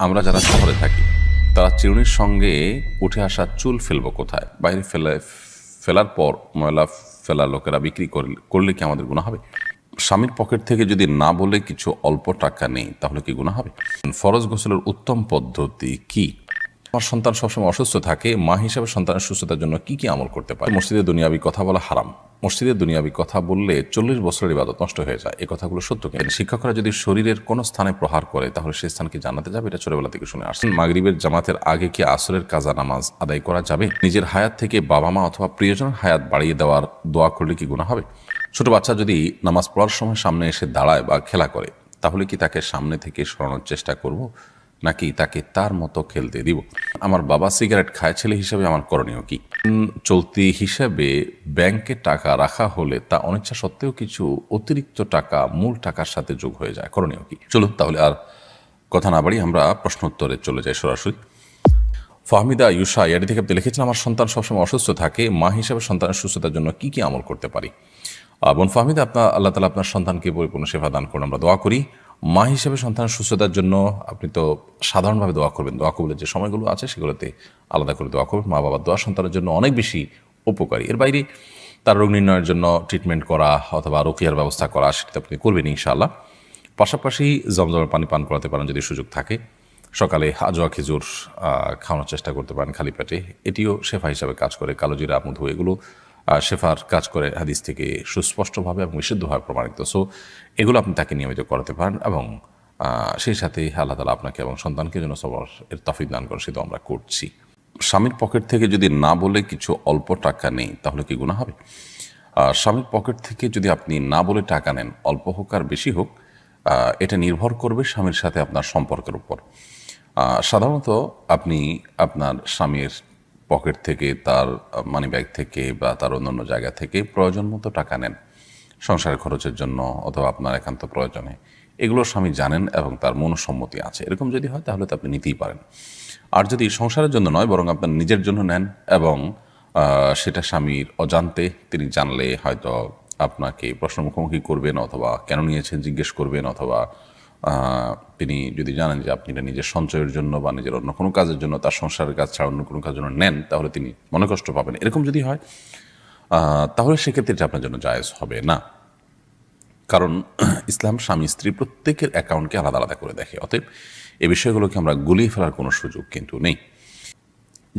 আমরা যারা শহরে থাকি, তারা চিরুনির সঙ্গে উঠে আসা চুল ফেলব কোথায়? বাইরে ফেলে, ফেলার পর ময়লা ফেলা লোকেরা বিক্রি করলে কি আমাদের গুণা হবে? স্বামীর পকেট থেকে যদি না বলে কিছু অল্প টাকা নেই, তাহলে কি গুণা হবে? ফরজ গোসলের উত্তম পদ্ধতি কি? আমার সন্তান সবসময় অসুস্থ থাকে, মা হিসাবে সন্তানের সুস্থতার জন্য কি কি আমল করতে পারে? মসজিদে দুনিয়াবি কথা বলা হারাম। মসজিদে দুনিয়াবি কথা বললে চল্লিশ বছরের ইবাদত নষ্ট হয়ে যায়। এই কথাগুলো সত্য কিন্তু শিক্ষকরা যদি শরীরের কোনো স্থানে প্রহার করে, তাহলে সেই স্থানকে জানাতে যাবে? এটা ছোটবেলা থেকে শুনে আসছেন মাগরিবের জামাতের আগে কি আসরের কাজা নামাজ আদায় করা যাবে? নিজের হায়াত থেকে বাবা মা অথবা প্রিয়জনের হায়াত বাড়িয়ে দেওয়ার দোয়া করলে কি গুণা হবে? ছোট বাচ্চা যদি নামাজ পড়ার সময় সামনে এসে দাঁড়ায় বা খেলা করে, তাহলে কি তাকে সামনে থেকে সরানোর চেষ্টা করব? নাকি তাকে তার মতো খেলতে দিব? আমার বাবা সিগারেট খায় ছেলে হিসাবে আমার করণীয় কি? চলতি হিসাবে ব্যাংকে টাকা রাখা হলে তা অনিচ্ছা সত্ত্বেও কিছু অতিরিক্ত টাকা মূল টাকার সাথে যোগ হয়ে যায়। করণীয় কি? চলুন তাহলে আর কথা না বাড়ি আমরা প্রশ্ন উত্তরে চলে যাই সরাসরি। ফাহমিদা, ইউসা ইয়ারি থেকে আপনি লিখেছেন, আমার সন্তান সবসময় অসুস্থ থাকে, মা হিসাবে সন্তানের সুস্থতার জন্য কি কি আমল করতে পারি? বোন ফাহমিদা আপনার আল্লাহ তালা আপনার সন্তানকে পরিপূর্ণ সেবা দান করুন। আমরা দোয়া করি। মা হিসেবে সন্তানের সুস্থতার জন্য আপনি তো সাধারণভাবে দোয়া করবেন। দোয়া কবুলের যে সময়গুলো আছে সেগুলোতে আলাদা করে দোয়া করবেন। মা বাবার দোয়া সন্তানের জন্য অনেক বেশি উপকারী। এর বাইরে তার রোগ নির্ণয়ের জন্য ট্রিটমেন্ট করা অথবা রোকিয়ার ব্যবস্থা করা, সেটা আপনি করবেন ইনশাআল্লাহ। পাশাপাশি জমজমের পানি পান করাতে পারেন যদি সুযোগ থাকে। সকালে আজোয়া খেজুর খাওয়ানোর চেষ্টা করতে পারেন খালি পেটে। এটিও শেফা হিসাবে কাজ করে। কালোজিরা, মধু, এগুলো শেফার কাজ করে হাদিস থেকে সুস্পষ্টভাবে এবং বিশুদ্ধভাবে প্রমাণিত। সো এগুলো আপনি তাকে নিয়মিত করাতে পারেন এবং সেই সাথে আল্লাহ তালা আপনাকে এবং সন্তানকে যেন সবার এর তফিক দান করেন সেটা আমরা করছি। স্বামীর পকেট থেকে যদি না বলে কিছু অল্প টাকা নেই, তাহলে কি গুণা হবে? স্বামীর পকেট থেকে যদি আপনি না বলে টাকা নেন, অল্প হোক আর বেশি হোক এটা নির্ভর করবে স্বামীর সাথে আপনার সম্পর্কের উপর। সাধারণত আপনি আপনার স্বামীর পকেট থেকে, তার মানি ব্যাগ থেকে বা তার অন্যান্য জায়গা থেকে প্রয়োজন মতো টাকা নেন। সংসারের খরচের জন্য অথবা আপনার একান্ত প্রয়োজনে। এগুলো স্বামী জানেন এবং তার মনসম্মতি আছে। এরকম যদি হয়, তাহলে তো আপনি নিতেই পারেন। আর যদি সংসারের জন্য নয়, বরং আপনার নিজের জন্য নেন এবং সেটা স্বামীর অজান্তে তিনি জানলে হয়তো আপনাকে প্রশ্ন মুখোমুখি করবেন অথবা কেন নিয়েছেন, জিজ্ঞেস করবেন অথবা তিনি যদি জানেন যে আপনি এটা নিজের সঞ্চয়ের জন্য বা নিজের অন্য কোনো কাজের জন্য, তার সংসারের কাজ ছাড়া অন্য কোনো কাজের জন্য নেন, তাহলে তিনি মনে কষ্ট পাবেন। এরকম যদি হয় তাহলে সেক্ষেত্রে এটা আপনার জন্য জায়েজ হবে না। কারণ ইসলাম স্বামী স্ত্রী প্রত্যেকের অ্যাকাউন্টকে আলাদা আলাদা করে দেখে, অতএব এই বিষয়গুলোকে আমরা গুলিয়ে ফেলার কোনো সুযোগ কিন্তু নেই।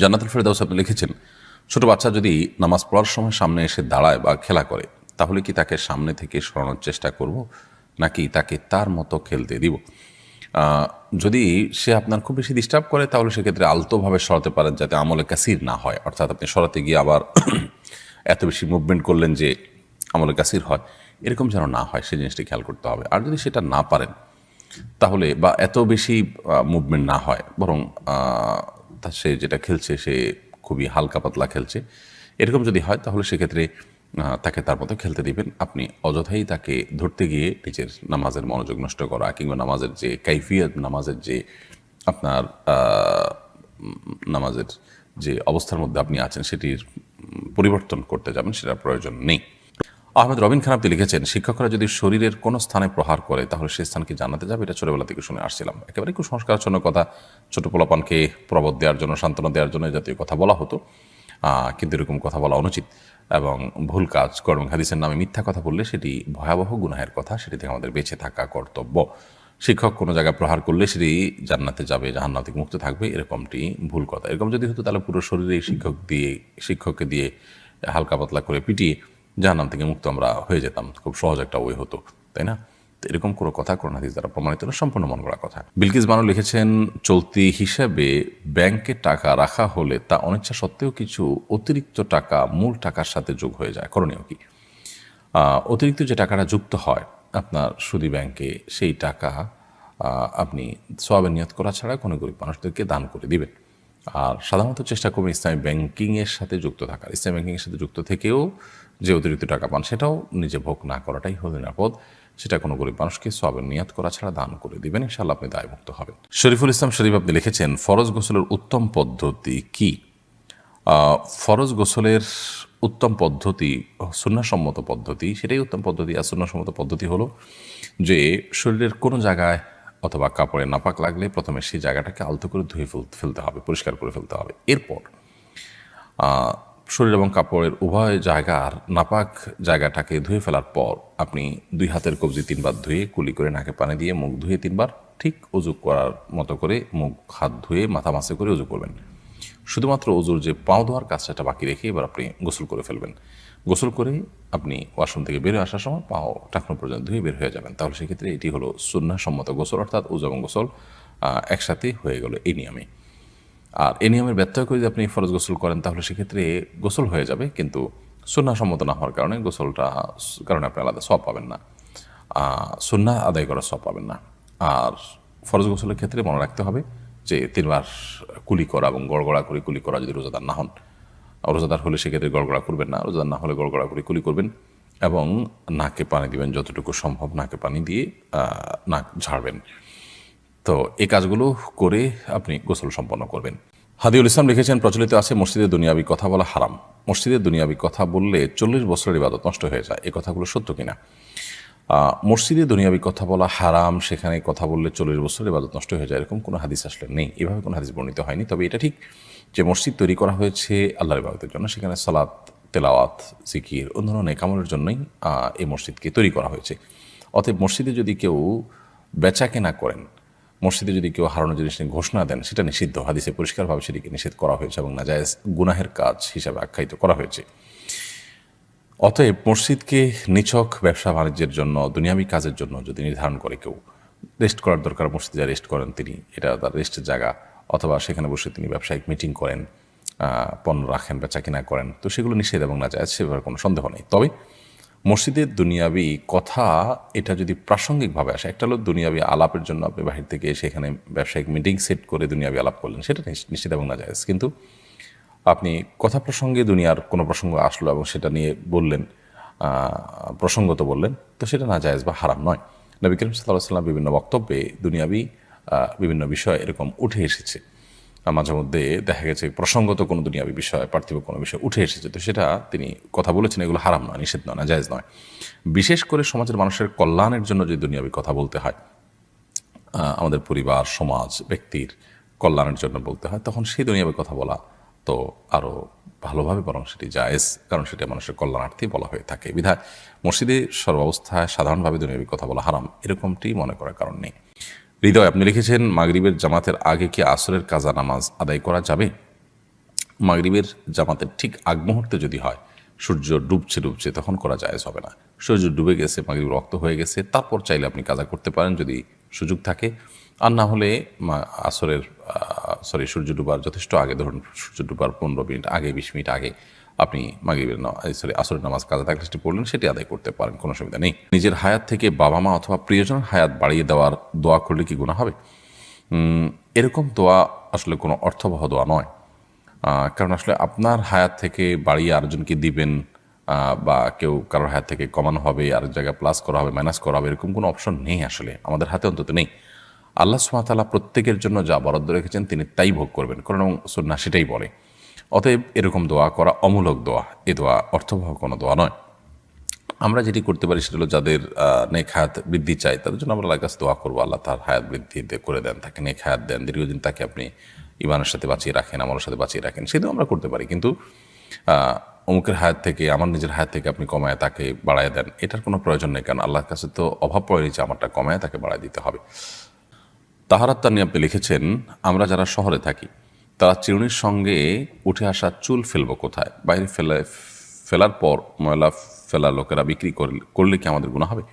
জান্নাতুল ফেরদাউস আপনি লিখেছেন, ছোট বাচ্চা যদি নামাজ পড়ার সময় সামনে এসে দাঁড়ায় বা খেলা করে, তাহলে কি তাকে সামনে থেকে সরানোর চেষ্টা করব? নাকি তাকে তার মতো খেলতে দিব? যদি সে আপনার খুব বেশি ডিস্টার্ব করে, তাহলে সেক্ষেত্রে আলতোভাবে সরাতে পারেন যাতে আমলে কাসির না হয়। অর্থাৎ আপনি সরাতে গিয়ে আবার এত বেশি মুভমেন্ট করলেন যে আমলে কাসির হয়। এরকম যেন না হয় সেই জিনিসটি খেয়াল করতে হবে। আর যদি সেটা না পারেন, তাহলে বা এত বেশি মুভমেন্ট না হয়, বরং সে যেটা খেলছে সে খুবই হালকা পাতলা খেলছে। এরকম যদি হয়, তাহলে সেক্ষেত্রে তাকে তার মতো খেলতে দিবেন। আপনি অযথাই তাকে ধরতে গিয়ে নিজের নামাজের মনোযোগ নষ্ট করা কিংবা নামাজের যে কাইফিয়ত, নামাজের যে আপনার নামাজের যে অবস্থার মধ্যে আপনি আছেন, সেটির পরিবর্তন করতে যাবেন, সেটার প্রয়োজন নেই। আহমেদ রবিন খান আপনি লিখেছেন, শিক্ষকরা যদি শরীরের কোনো স্থানে প্রহার করে, তাহলে সেই স্থানকে জানাতে যাবে। এটা ছোটবেলা থেকে শুনে আসছিলাম। একেবারে কুসংস্কারাচ্ছন্ন কথা, ছোট পোলাপানকে প্রবোধ দেওয়ার জন্য, সান্ত্বনা দেওয়ার জন্য জাতীয় কথা বলা হতো। কিন্তু এরকম কথা বলা অনুচিত এবং ভুল কাজ কর্ম হাদিসের নামে মিথ্যা কথা বললে সেটি ভয়াবহ গুনাহের কথা, সেটি থেকে আমাদের বেঁচে থাকা কর্তব্য। শিক্ষক কোনো জায়গায় প্রহার করলে সেটি জান্নাতে যাবে, জাহান্নাম থেকে মুক্ত থাকবে, এরকমটি ভুল কথা। এরকম যদি হতো তাহলে পুরো শরীরে শিক্ষক দিয়ে, শিক্ষককে দিয়ে হালকা পাতলা করে পিটিয়ে জাহান্নাম থেকে মুক্ত আমরা হয়ে যেতাম। খুব সহজ একটা ওই হতো, তাই না? এরকম কোনো কথা করোনা হাদিস দ্বারা প্রমাণিত না সম্পূর্ণ মন করা কথা। বিলকিস বানু লিখেছেন, চলতি হিসাবে ব্যাংকে টাকা রাখা হলে তা অনিচ্ছা সত্ত্বেও কিছু অতিরিক্ত টাকা মূল টাকার সাথে যোগ হয়ে যায়। করণীয় কি? অতিরিক্ত যে টাকাটা যুক্ত হয় আপনার সুদী ব্যাংকে, সেই টাকা আপনি সোয়াবের নিয়ত করা ছাড়া কোনো গরিব মানুষদেরকে দান করে দিবেন। আর সাধারণত চেষ্টা করবেন ইসলামী ব্যাংকিংয়ের সাথে যুক্ত থাকার। ইসলামী ব্যাংকিংয়ের সাথে যুক্ত থেকেও যে অতিরিক্ত টাকা পান, সেটাও নিজে ভোগ না করাটাই হলো নিরাপদ। সেটা কোনো গরিব মানুষকে সোয়াবের নিয়াত করা ছাড়া দান করে দিবেন। ইনশাল্লাহ আপনি দায়মুক্ত হবেন। শরীফুল ইসলাম শরীফ আপনি লিখেছেন, ফরজ গোসলের উত্তম পদ্ধতি কি? ফরজ গোসলের উত্তম পদ্ধতি, সুন্নাসম্মত পদ্ধতি, সেটাই উত্তম পদ্ধতি আর সুন্নাসম্মত পদ্ধতি হলো যে শরীরের কোনো জায়গায় অথবা কাপড়ে নাপাক লাগলে প্রথমে সেই জায়গাটাকে আলতো করে ধুয়ে ফেল- ফেলতে হবে, পরিষ্কার করে ফেলতে হবে। এরপর শরীর এবং কাপড়ের উভয় জায়গার নাপাক জায়গাটাকে ধুয়ে ফেলার পর আপনি দুই হাতের কবজি তিনবার ধুয়ে কুলি করে নাকে পানি দিয়ে মুখ ধুয়ে তিনবার ঠিক উজু করার মতো করে মুখ, হাত ধুয়ে মাথা মাসে করে উজু করবেন। শুধুমাত্র উজুর যে পাও ধোয়ার কাজটা বাকি রেখে এবার আপনি গোসল করে ফেলবেন। গোসল করে আপনি ওয়াশরুম থেকে বের আসার সময় পাও টাকনো পর্যন্ত ধুয়ে বের হয়ে যাবেন। তাহলে সেক্ষেত্রে এটি হলো সুন্নাসম্মত গোসল, অর্থাৎ উজু এবং গোসল একসাথে হয়ে গেল এই নিয়মে। আর এ নিয়মের ব্যত্যয় করে যদি আপনি ফরজ গোসল করেন, তাহলে সেক্ষেত্রে গোসল হয়ে যাবে, কিন্তু সুন্নাসম্মত না হওয়ার কারণে গোসলটা কারণে আপনি আলাদা সব পাবেন না। সুন্না আদায় করার সব পাবেন না। আর ফরজ গোসলের ক্ষেত্রে মনে রাখতে হবে যে তিনবার কুলি করা এবং গড়গড়া করে কুলি করা যদি রোজাদার না হন, রোজাদার হলে সেক্ষেত্রে গড়গড়া করবেন না, রোজাদার না হলে গড়গড়া করে কুলি করবেন এবং নাকে পানি দিবেন যতটুকু সম্ভব, নাকে পানি দিয়ে নাক ঝাড়বেন। তো এই কাজগুলো করে আপনি গোসল সম্পন্ন করবেন। হাদিউল ইসলাম লিখেছেন, প্রচলিত আছে, মসজিদে দুনিয়াবি কথা বলা হারাম। মসজিদে দুনিয়াবি কথা বললে চল্লিশ বছরের ইবাদত নষ্ট হয়ে যায়। এই কথাগুলো সত্য কিনা? মসজিদে দুনিয়াবি কথা বলা হারাম, সেখানে কথা বললে চল্লিশ বছরের ইবাদত নষ্ট হয়ে যায়, এরকম কোনো হাদিস আসলে নেই। এভাবে কোনো হাদিস বর্ণিত হয়নি। তবে এটা ঠিক যে মসজিদ তৈরি করা হয়েছে আল্লাহর ইবাদতের জন্য, সেখানে সালাত, তেলাওয়াত, জিকির ধরনের নেকামলের জন্যই এই মসজিদকে তৈরি করা হয়েছে। অতএব মসজিদে যদি কেউ বেচা কেনা করেন মসজিদে যদি কেউ হারানো জিনিস নিয়ে ঘোষণা দেন, সেটা নিষিদ্ধ। হাদিসে পরিষ্কারভাবে সেটিকে নিষেধ করা হয়েছে এবং নাজায়েজ গুনাহের কাজ হিসাবে আখ্যায়িত করা হয়েছে। অতএব মসজিদকে নিছক ব্যবসা বাণিজ্যের জন্য, দুনিয়াবি কাজের জন্য যদি নির্ধারণ করে কেউ, রেস্ট করার দরকার, মসজিদে রেস্ট করেন তিনি, এটা তার রেস্টের জায়গা, অথবা সেখানে বসে তিনি ব্যবসায়িক মিটিং করেন পণ্য রাখেন, বেচা কিনা করেন, তো সেগুলো নিষেধ এবং না যায় সেভাবে কোনো সন্দেহ নেই। তবে মসজিদের দুনিয়াবি কথা এটা যদি প্রাসঙ্গিকভাবে আসে, একটা হলো দুনিয়াবি আলাপের জন্য আপনি বাহির থেকে সেখানে ব্যবসায়িক মিটিং সেট করে দুনিয়াবি আলাপ করলেন, সেটা নিশ- নিষেধ এবং না যায় কিন্তু আপনি কথা প্রসঙ্গে দুনিয়ার কোনো প্রসঙ্গ আসলো এবং সেটা নিয়ে বললেন প্রসঙ্গত বললেন, তো সেটা না জায়েজ বা হারাম নয়। নবী করিম সাল্লাহ সাল্লাম বিভিন্ন বক্তব্যে দুনিয়াবি বিভিন্ন বিষয় এরকম উঠে এসেছে। মাঝে মধ্যে দেখা গেছে প্রসঙ্গত কোনো দুনিয়াবি বিষয়, পার্থিব কোনো বিষয় উঠে এসেছে। তো সেটা তিনি কথা বলেছেন, এগুলো হারাম নয়, নিষেধ নয় না জায়েজ নয়। বিশেষ করে সমাজের মানুষের কল্যাণের জন্য যদি দুনিয়াবি কথা বলতে হয় আমাদের পরিবার, সমাজ, ব্যক্তির কল্যাণের জন্য বলতে হয়, তখন সেই দুনিয়াবে কথা বলা তো আরও ভালোভাবে বরং সেটি জায়েজ, কারণ সেটা মানুষের কল্যাণার্থেই বলা হয়ে থাকে। বিধায় মসজিদে সর্বাবস্থায় সাধারণভাবে দুনিয়াবি কথা বলা হারাম, এরকমটি মনে করার কারণ নেই। হৃদয়, আপনি লিখেছেন, মাগরীবের জামাতের আগে কি আসরের কাজা নামাজ আদায় করা যাবে? মাগরীবের জামাতের ঠিক আগ মুহূর্তে যদি হয়, সূর্য ডুবছে ডুবছে, তখন করা যায় হবে না। সূর্য ডুবে গেছে, মাগরীব রক্ত হয়ে গেছে, তারপর চাইলে আপনি কাজা করতে পারেন যদি সুযোগ থাকে। আর না হলে আসরের সরি সূর্য ডুবার, যথেষ্ট আগে, ধরুন সূর্য ডুবার পনেরো মিনিট আগে, বিশ মিনিট আগে আপনি মাগরিবের সরি আসরের নামাজ কাজে থাকলে সেটি পড়লেন, সেটি আদায় করতে পারেন, কোনো অসুবিধা নেই। নিজের হায়াত থেকে বাবা মা অথবা প্রিয়জনের হায়াত বাড়িয়ে দেওয়ার দোয়া করলে কি গুণা হবে? এরকম দোয়া আসলে কোনো অর্থবহ দোয়া নয়। কারণ আসলে আপনার হায়াত থেকে বাড়িয়ে আরেকজনকে দিবেন বা কেউ কারোর হায়াত থেকে কমানো হবে, আরেক জায়গায় প্লাস করা হবে মাইনাস করা হবে, এরকম কোনো অপশন নেই আসলে। আমাদের হাতে অন্তত নেই। আল্লাহ সুমাতালা প্রত্যেকের জন্য যা বরাদ্দ রেখেছেন তিনি তাই ভোগ করবেন। কারণ সুন্না সেটাই বলে। অতএব এরকম দোয়া করা অমূলক দোয়া। এ দোয়া অর্থবহ কোনো দোয়া নয়। আমরা যেটি করতে পারি সেটা হলো যাদের নেক হায়াত বৃদ্ধি চাই তাদের জন্য আমরা আল্লাহর কাছে দোয়া করব। আল্লাহ তার হায়াত বৃদ্ধি করে দেন, তাকে নেক হায়াত দেন। দীর্ঘদিন তাকে আপনি ইমানের সাথে বাঁচিয়ে রাখেন, আমলের সাথে বাঁচিয়ে রাখেন। সেটাও আমরা করতে পারি। কিন্তু অমুকের হায়াত থেকে, আমার নিজের হায়াত থেকে আপনি কমায় তাকে বাড়ায় দেন, এটার কোনো প্রয়োজন নেই। কারণ আল্লাহর কাছে তো অভাব পড়ে যে আমারটা কমায়, তাকে বাড়ায় দিতে হবে। তাহারাত তানি লিখেছেন, আমরা যারা শহরে থাকি, তারা চিরুনির সঙ্গে উঠে আসা চুল ফেলব কোথায়? বাইরে ফেলে, ফেলার পর ময়লা ফেলা লোকেরা বিক্রি করলে কি আমাদের গুণা হবে?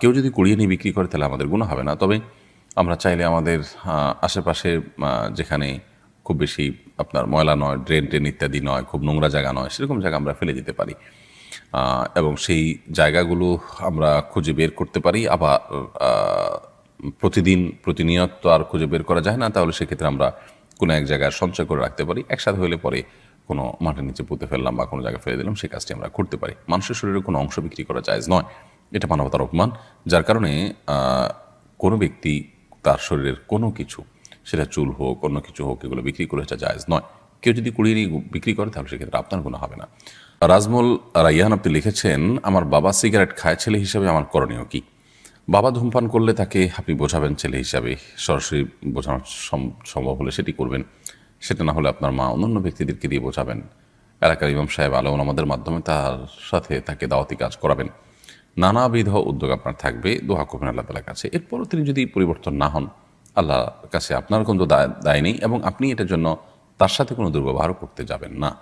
কেউ যদি কুড়িয়ে নিয়ে বিক্রি করে, তাহলে আমাদের গুণা হবে না। তবে আমরা চাইলে আমাদের আশেপাশে যেখানে খুব বেশি আপনার ময়লা নয়, ড্রেন ট্রেন ইত্যাদি নয়, খুব নোংরা জায়গা নয়, সেরকম জায়গা আমরা ফেলে দিতে পারি। এবং সেই জায়গাগুলো আমরা খুঁজে বের করতে পারি। আবার প্রতিদিন প্রতিনিয়ত আর খুঁজে বের করা যায় না, তাহলে সেক্ষেত্রে আমরা কোনো এক জায়গায় সঞ্চয় করে রাখতে পারি। একসাথে হলে পরে কোনো মাটির নিচে পুঁতে ফেললাম বা কোনো জায়গায় ফেলে দিলাম, সেই কাজটি আমরা করতে পারি। মানুষের শরীরে কোনো অংশ বিক্রি করা যায় নয়। এটা মানবতার অপমান, যার কারণে কোনো ব্যক্তি তার শরীরের কোনো কিছু, সেটা চুল হোক, অন্য কিছু হোক, এগুলো বিক্রি করে সেটা জায়েজ নয়। কেউ যদি কুড়িয়ে বিক্রি করে, তাহলে সেক্ষেত্রে আপনার কোনো হবে না। রাজমল রাইয়ান আপনি লিখেছেন, আমার বাবা সিগারেট খায়, ছেলে হিসেবে আমার করণীয় কি? বাবা ধূমপান করলে তাকে আপনি বোঝাবেন ছেলে হিসাবে, সরাসরি বোঝানো সম- সম্ভব হলে সেটি করবেন। সেটা না হলে আপনার মা অন্যান্য ব্যক্তিদেরকে দিয়ে বোঝাবেন। এলাকার ইমাম সাহেব আলম আমাদের মাধ্যমে তার সাথে তাকে দাওয়াতি কাজ করাবেন। নানাবিধ উদ্যোগ আপনার থাকবে দোহা করবেন আল্লাহ তালার কাছে। এরপরও তিনি যদি পরিবর্তন না হন, আল্লাহর কাছে আপনার কোনো দায় দায় নেই এবং আপনি এটার জন্য তার সাথে কোনো দুর্ব্যবহারও করতে যাবেন না।